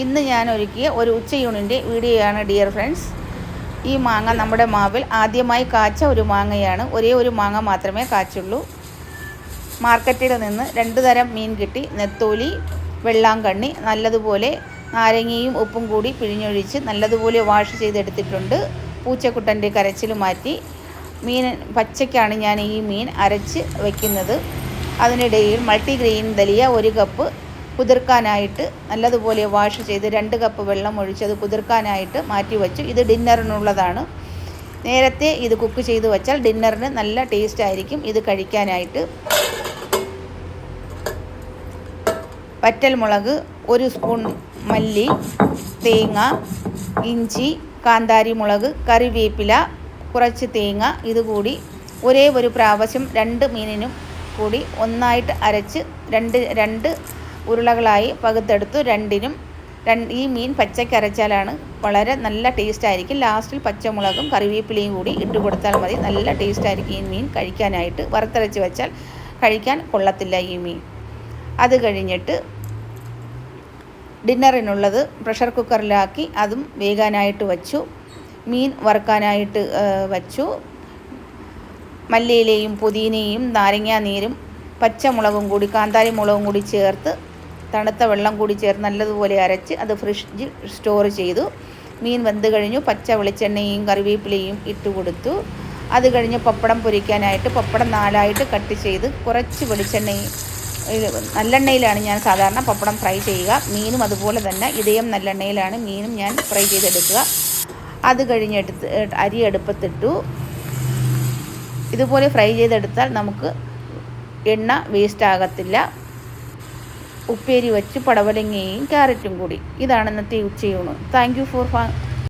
ഇന്ന് ഞാൻ ഒരുക്കിയ ഒരു ഉച്ചയൂണിന്റെ വീഡിയോയാണ് ഡിയർ ഫ്രണ്ട്സ് ഈ മാങ്ങ നമ്മുടെ മാവിൽ ആദ്യമായി കാച്ച ഒരു മാങ്ങയാണ്. ഒരേ ഒരു മാങ്ങ മാത്രമേ കാച്ചുള്ളൂ. മാർക്കറ്റിൽ നിന്ന് രണ്ട് തരം മീൻ കിട്ടി. നെത്തോലി വെള്ളാങ്കണ്ണി നല്ലതുപോലെ നാരങ്ങയും ഉപ്പും കൂടി പിഴിഞ്ഞൊഴിച്ച് നല്ലതുപോലെ വാഷ് ചെയ്തെടുത്തിട്ടുണ്ട്. പൂച്ചക്കുട്ടന്റെ കരച്ചിൽ മാറ്റി. മീൻ പച്ചയ്ക്കാണ് ഞാൻ ഈ മീൻ അരച്ച് വയ്ക്കുന്നത് അതിനിടയിൽ മൾട്ടിഗ്രെയിൻ ദലിയ ഒരു കപ്പ് കുതിർക്കാനായിട്ട് നല്ലതുപോലെ വാഷ് ചെയ്ത് രണ്ട് കപ്പ് വെള്ളം ഒഴിച്ച് അത് കുതിർക്കാനായിട്ട് മാറ്റി വെച്ചു. ഇത് ഡിന്നറിനുള്ളതാണ്. നേരത്തെ ഇത് കുക്ക് ചെയ്ത് വെച്ചാൽ ഡിന്നറിന് നല്ല ടേസ്റ്റ് ആയിരിക്കും. ഇത് കഴിക്കാനായിട്ട് വറ്റൽമുളക് ഒരു സ്പൂൺ മല്ലി തേങ്ങ ഇഞ്ചി കാന്താരി മുളക് കറിവേപ്പില കുറച്ച് തേങ്ങ ഇതുകൂടി ഒരേ ഒരു പ്രാവശ്യം രണ്ട് മീനിനും കൂടി ഒന്നായിട്ട് അരച്ച് രണ്ട് രണ്ട് ഉരുളകളായി പകുത്തെടുത്തു. രണ്ടിനും രണ്ട് ഈ മീൻ പച്ചയ്ക്ക് അരച്ചാലാണ് വളരെ നല്ല ടേസ്റ്റ് ആയിരിക്കും ലാസ്റ്റിൽ പച്ചമുളകും കറിവേപ്പിലയും കൂടി ഇട്ട് കൊടുത്താൽ മതി. നല്ല ടേസ്റ്റ് ആയിരിക്കും ഈ മീൻ കഴിക്കാനായിട്ട്. വറുത്തരച്ച് വെച്ചാൽ കഴിക്കാൻ കൊള്ളത്തില്ല ഈ മീൻ. അത് കഴിഞ്ഞിട്ട് ഡിന്നറിനുള്ളത് പ്രഷർ കുക്കറിലാക്കി അതും വേകാനായിട്ട് വച്ചു. മീൻ വറുക്കാനായിട്ട് വച്ചു. മല്ലിയിലയും പുതിനയും നാരങ്ങാ നീരും പച്ചമുളകും കൂടി കാന്താരി മുളകും കൂടി ചേർത്ത് തണുത്ത വെള്ളം കൂടി ചേർത്ത് നല്ലതുപോലെ അരച്ച് അത് ഫ്രിഡ്ജിൽ സ്റ്റോർ ചെയ്തു. മീൻ വെന്ത് കഴിഞ്ഞു. പച്ച വെളിച്ചെണ്ണയും കറിവേപ്പിലയും ഇട്ട് കൊടുത്തു. അത് കഴിഞ്ഞ് പപ്പടം പൊരിക്കാനായിട്ട് പപ്പടം നാലായിട്ട് കട്ട് ചെയ്ത് കുറച്ച് വെളിച്ചെണ്ണയും നല്ലെണ്ണയിലാണ് ഞാൻ സാധാരണ പപ്പടം ഫ്രൈ ചെയ്യുക. മീനും അതുപോലെ തന്നെ ഇതേം നല്ലെണ്ണയിലാണ് മീനും ഞാൻ ഫ്രൈ ചെയ്തെടുക്കുക. അത് കഴിഞ്ഞെടുത്ത് അരി അടുപ്പത്തിട്ടു. ഇതുപോലെ ഫ്രൈ ചെയ്തെടുത്താൽ നമുക്ക് എണ്ണ വേസ്റ്റ് ആകത്തില്ല ഉപ്പേരി വെച്ച് പടവലങ്ങയും ക്യാരറ്റും കൂടി. ഇതാണ് ഇന്നത്തെ ഉച്ചയൂണ്. Thank you for